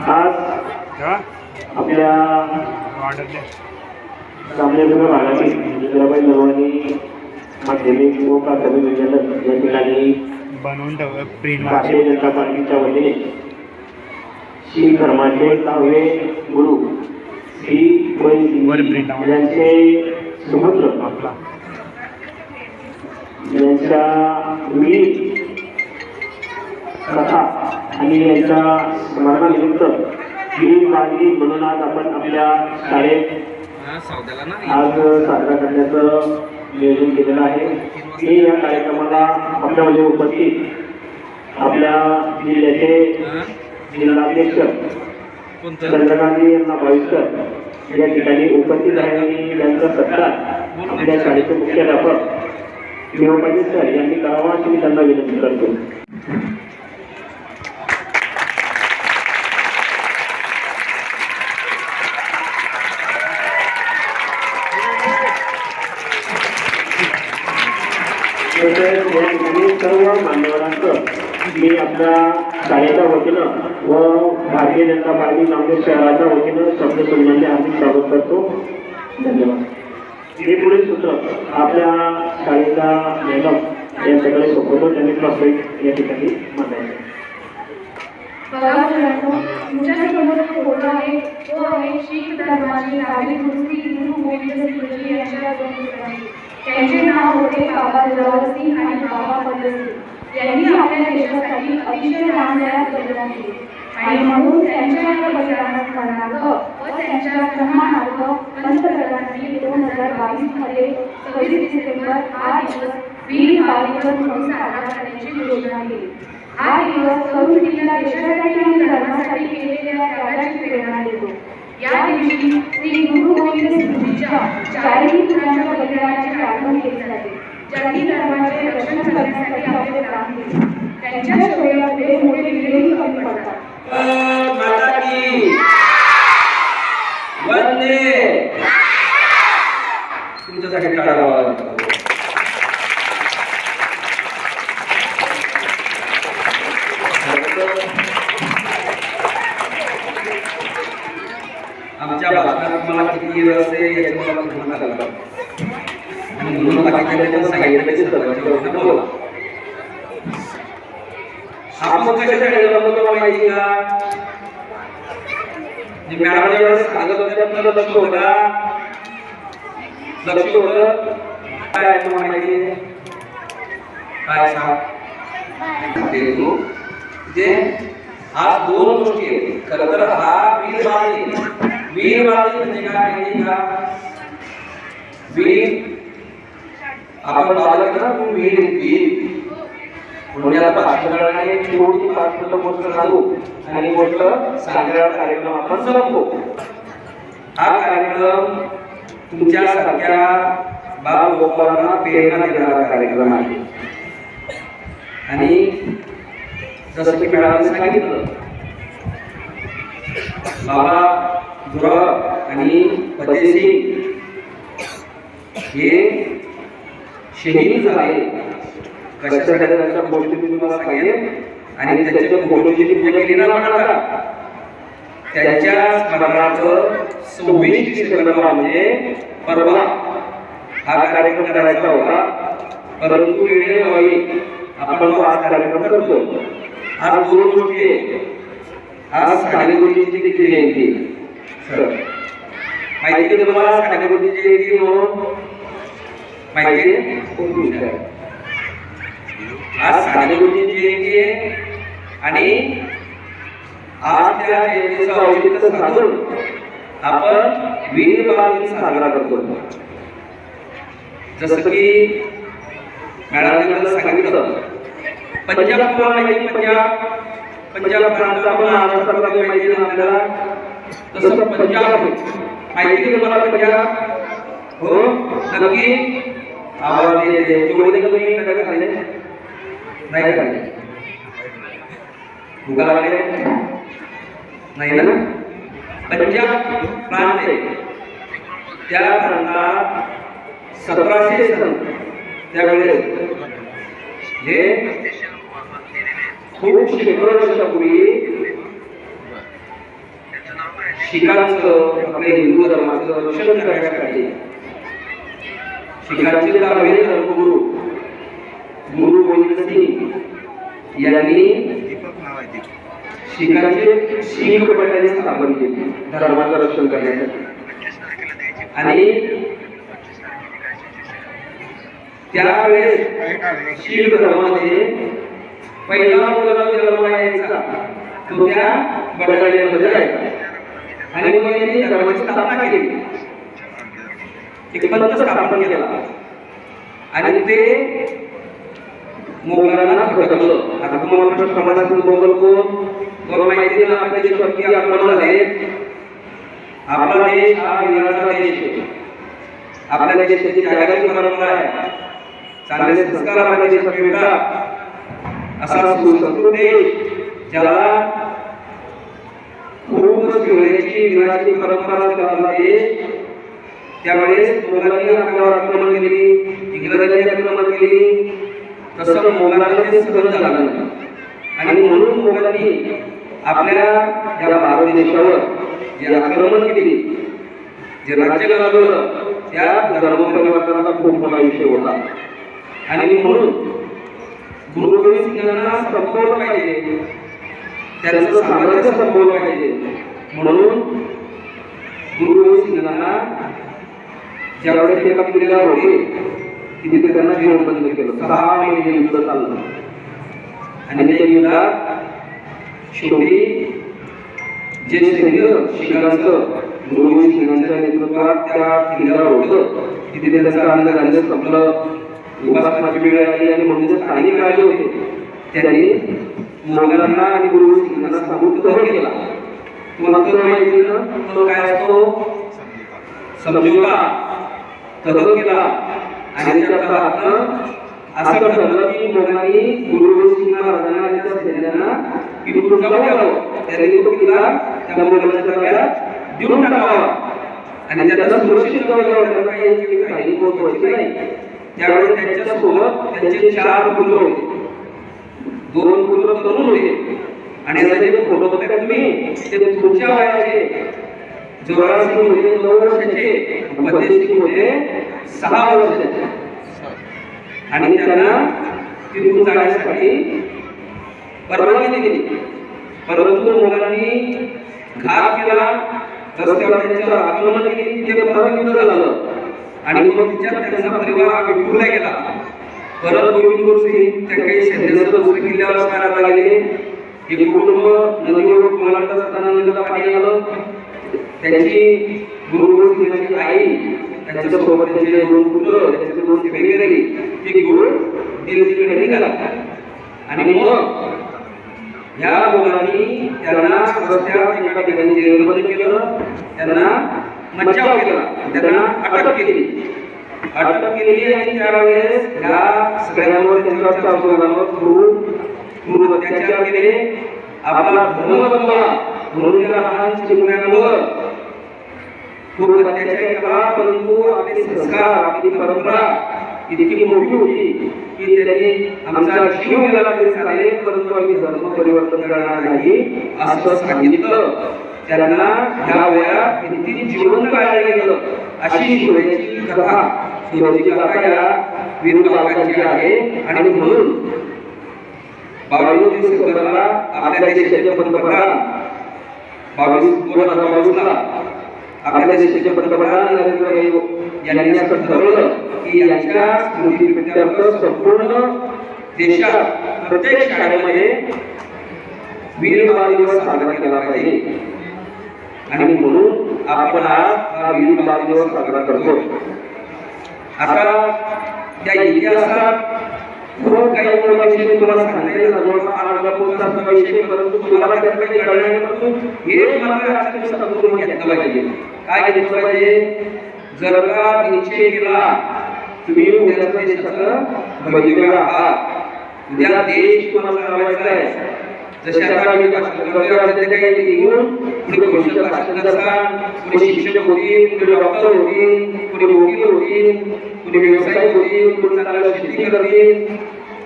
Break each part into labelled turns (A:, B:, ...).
A: आज आपल्या सामनेपूर्ण भागातील जिजाबाई नरवाणी माध्यमिक व प्राथमिक विद्यालय या ठिकाणी
B: बनवून
A: भारतीय जनता पार्टीच्या वतीने शीख धर्माचे दहावे गुरु श्री. यांचे सुपुत्र. यांच्या विविध कथा आणि यांच्या स्मरणानिमित्त ही मागणी म्हणून आज आपण आपल्या शाळेत आज साजरा करण्याचं नियोजन केलेलं आहे. मी या कार्यक्रमाला आपल्यामध्ये उपस्थित आपल्या जिल्ह्याचे जिल्हाध्यक्ष चंद्रकांती यांना भाविकर या ठिकाणी उपस्थित आहे आणि त्यांचा सत्कार आपल्या शाळेचे मुख्याध्यापक देवपाटी सर यांनी करावा अशी मी त्यांना विनंती करतो तसेच या ठिकाणी सर्व मान्यवरांचं मी आपल्या शाळेच्या वतीनं व भारतीय जनता पार्टी नांदेड शहराच्या वतीनं शब्दसन्मान्य हार्दिक स्वागत करतो. धन्यवाद. हे पुढे सूत्र आपल्या शाळेचा मॅडम यांच्याकडे सोपवतो त्यांनी प्रॉस्पेक्ट या ठिकाणी मांडायचं.
C: तुमच्यासमोर फोटो आहे. तो आहे शीख धर्माची नागरिक गुरुजी गुरु गोविंद यांच्या त्यांचे नाव होते बाबा जोरावर सिंग आणि बाबा फतेह यांनी आपल्या देशासाठी अतिशय लहान वयात बलिदान दिले आणि म्हणून त्यांच्या या बलिदानात स्मरणार्थ व त्यांच्या सन्मानार्थ पंतप्रधानांनी दोन हजार बावीसमध्ये सव्वीस डिसेंबर हा दिवस वीर बाल दिवस म्हणून साजरा करण्याची योजना केली. हा दिवस तरुण पिढीला देशासाठी आणि धर्मासाठी केलेल्या त्यागाची प्रेरणा देतो. या दिवशी श्री गुरु गोविंद सिंगजीच्या चारही पुत्रांच्या बलिदानाची आठवण केली जाते. ज्यांनी धर्माचे रक्षण करण्यासाठी आपले प्राण दिले. त्यांच्या शौर्यामध्ये मोठे विरोधी कमी पडतात.
D: वंदे! तुमच्यासाठी काढावा लावा. आमच्या भाषणात मला किती रस आहे याची मला तुम्हाला कल्पना आणि म्हणून सांगितलं की बोला आपण माहिती का मॅडम जेव्हा सांगत लक्ष होता लक्ष होतं काय आहे तुम्हाला माहिती काय सांग ते जे दोन गोष्टी आहेत खरं तर हा वीर बाळी वीर बाळी म्हणजे काय माहिती का? वीर आपण बालक ना तू वीर वीर. भाषणाने थोडी पाच मिनिटं गोष्ट सांगू. आणि गोष्ट कार्यक्रम आपण संपवू. हा कार्यक्रम तुमच्यासारख्या बाल लोकांना प्रेरणा देणारा कार्यक्रम आहे. आणि जसं की मॅडमने सांगितलं बाबा जुरा आणि फतेसिंग हे शहीद झाले कशासाठी त्याच्या गोष्टी आणि त्याच्या फोटोची जी पूजा केली ना म्हणाला त्याच्या स्मरणार्थ सव्वीस डिसेंबरला म्हणजे परवा. हा कार्यक्रम करायचा होता. परंतु वेळेअभावी आपण तो आज कार्यक्रम करतो आज दोन गोष्टी आहे आज साने गुरुजींची जयंती माहिती तुम्हाला साने गुरुजींची जयंती म्हणून? माहिती आहे आज सानेगुरुजींची जयंती आहे आणि आज त्या जयंतीचं औचित्य साधून आपण वीर दिन साजरा करतो जसं की मॅडमने सांगितलं पंजाब माहिती पंजाब पंजाब प्रांत आपण महाराष्ट्रामध्ये माहिती आपल्याला. तसं पंजाब माहिती तुम्हाला पंजाब? हो नक्की. आवाज येते तुम्ही काय खाल्ले नाही खाल्ले भुगा लागले नाही ना? पंजाब प्रांत आहे. त्या प्रांतात सतराशे सन त्यावेळेस जे खूप शेकडो वर्षापूर्वी शिखांचं आपल्या हिंदू धर्माचं रक्षण करण्यासाठी शिखांचे दहावे गुरु. गुरु गोविंद सिंग यांनी
B: दीपक
D: शिखांचे शीख बटालियन स्थापन केली धर्माचं रक्षण करण्यासाठी. आणि त्यावेळेस शीख धर्मामध्ये पहिला मुलगा जन्म यायचा तो त्या बटालियनमध्ये जायचा. आणि मग यांनी धर्माची स्थापना केली. एक पंथ स्थापन केला. आणि ते मोगलांना आता तुम्हाला प्रश्न पडला मोगल कोण? तुम्हाला माहिती ना आपल्या आक्रमण झाले? आपला देश हा वीराचा देश आपल्या देशाची परंपरा आहे. चांगले संस्कार आपल्या देशात मिळतात. असा सुसंस्कृत देश ज्याला परंपरा असलेला देश त्यावेळेस मोगलांनी आपल्यावर आक्रमण केली इंग्रजांनी आक्रमण केली. तसं मोगलांना ते सहन झालं आणि म्हणून मुलांनी आपल्या या भारत देशावर जे आक्रमण केली जे राज्य घालवलं त्या धर्मपरिवर्तनाचा खूप मोठा विषय होता. आणि म्हणून गुरु गोविंद सिंगांना संपवलं पाहिजे. त्यांचं साम्राज्य संपवलं पाहिजे. म्हणून गुरु गोविंद सिंगांना ज्यावेळेस ते कंपनीला होते. की तिथे त्यांना जीवन बंद केलं. सहा महिने युद्ध चाललं. आणि त्या युद्धात शेवटी जे सैन्य शिखांचं गुरु गोविंद नेतृत्वात त्या किल्ल्यावर होतं की तिथे त्यांचं अन्न धान्य संपलं. उपासनाची वेळ आली आणि म्हणून जे स्थानिक राजे होते त्यांनी मोगलांना आणि गुरु गोविंद सिंगांना सांगून तह केला. तुम्हाला तर माहिती ना तो काय असतो? समजुता तह केला. आणि त्या तहातनं असं ठरलं की गुरु गोविंद महाराजांना आणि त्या सैन्यांना इथून जाऊ त्यांनी तो किल्ला त्या मोगलांच्या ताब्यात देऊन टाकावा. आणि त्याला सुरक्षित काही याची काही पोहोचवायची नाही. त्यावेळेस त्यांच्यासोबत त्यांचे चार पुत्र होते. दोन पुत्र तरुण होते. आणि त्याचे फोटो बघताय तुम्ही ते पुढच्या वयाचे. सिंग होते नऊ वर्षाचे सिंग होते सहा वर्षाचे आणि त्यांना तिथून जाण्यासाठी परवानगी दिली. परंतु मोगलांनी घात केला. रस्त्यावर त्यांच्यावर आक्रमण केली ते युद्ध झालं आणि मग तिच्यात त्यांचा परिवार विखुरला गेला. परत गोविंद गुरु सिंग त्या काही सैन्याचं दुसऱ्या किल्ल्यावर लागले एक कुटुंब नदीवर मलाटत असताना नदीला पाणी आलं. त्यांची गुरु गोविंद सिंगाची आई त्यांच्यासोबत त्यांचे दोन पुत्र त्यांचे दोन सैनिक राहिली ती गुरु दिल्लीकडे निघाला आणि मग या मुलांनी त्यांना रस्त्यावर एका ठिकाणी जेलबंद केलं त्यांना मज्जाव केला. त्यांना अटक केली. अटक केली आणि त्यावेळेस या सगळ्यांवर त्यांच्यावर संशोधनावर गुरु गुरु अत्याचार केले. आपला धर्म बदलला म्हणून लहान चिमण्यावर खूप परंतु आपले संस्कार आपली परंपरा इतकी मोठी होती की त्यांनी आमचा जीव गेला तरी चालेल परंतु आम्ही धर्म परिवर्तन करणार नाही असं सांगितलं. त्यांना ह्या वयात किती जीवन काढलं गेलं अशी शिवण्याची कथा. शिवाजी कथा या वीर बालकांची आहे. आणि म्हणून बावीस डिसेंबरला आपल्या देशाचे पंतप्रधान बावीस बावीसला आपल्या देशाचे पंतप्रधान नरेंद्र मोदी यांनी असं ठरवलं की यांच्या स्मृतीप्रित्यर्थ संपूर्ण देशात प्रत्येक शाळेमध्ये वीर बाल दिवस साजरा केला पाहिजे. आणि म्हणून आपण आज हा वीर बाल दिवस साजरा करतो आता त्या इतिहासात खूप काही मोठा तुम्हाला सांगायला जवळपास अर्धा विषय परंतु तुम्हाला काही परंतु घेतलं पाहिजे. काय घेतलं पाहिजे? जर का निश्चय गेला तुम्ही उद्याच्या देशाचं बलिदान आहात. उद्या देश कोणाला करायचा आहे. जसे आता आम्ही भाषण करतोय आता ते काही निघून पुढे भविष्यात भाषण करतात पुढे शिक्षक होतील पुढे डॉक्टर होतील पुढे वकील होतील पुढे व्यवसाय होतील पुढे चांगलं शेती करतील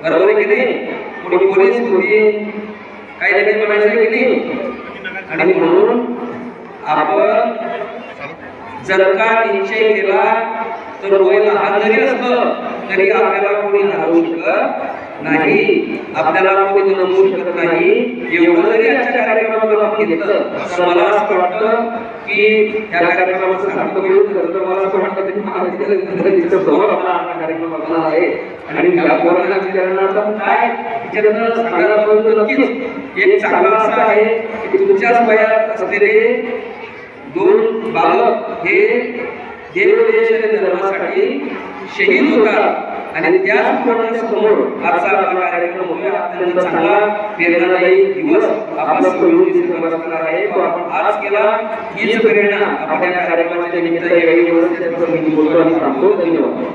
D: बरोबर आहे की नाही? पुढे पोलीस होतील काही ठिकाणी म्हणायचं की नाही? आणि म्हणून आपण जर का निश्चय केला तर वय लहान जरी असलं तरी आपल्याला कोणी हरवू शकत नाही. आपल्याला कोणी नमवू शकत नाही. एवढं जरी आजच्या कार्यक्रमाचं घेतलं तर मला असं वाटतं की या कार्यक्रमाचं सार्थक होईल तर मला असं वाटतं की आपला कार्यक्रम असणार आहे. आणि या कोरोना काय? विचारणं सांगायला पाहिजे नक्कीच. एक चांगलं असं आहे की तुमच्याच वयात असलेले दोन बालक हे देवदेश आणि धर्मासाठी शहीद होतात आणि त्याच समोर आजचा आपला कार्यक्रम होतोय अत्यंत चांगला प्रेरणादायी दिवस दिवस असणार आहे. तो आपण आज केला हीच प्रेरणा आपण या कार्यक्रमाच्या निमित्त यावेळी व्यवस्थित बोलतो आणि सांगतो. धन्यवाद.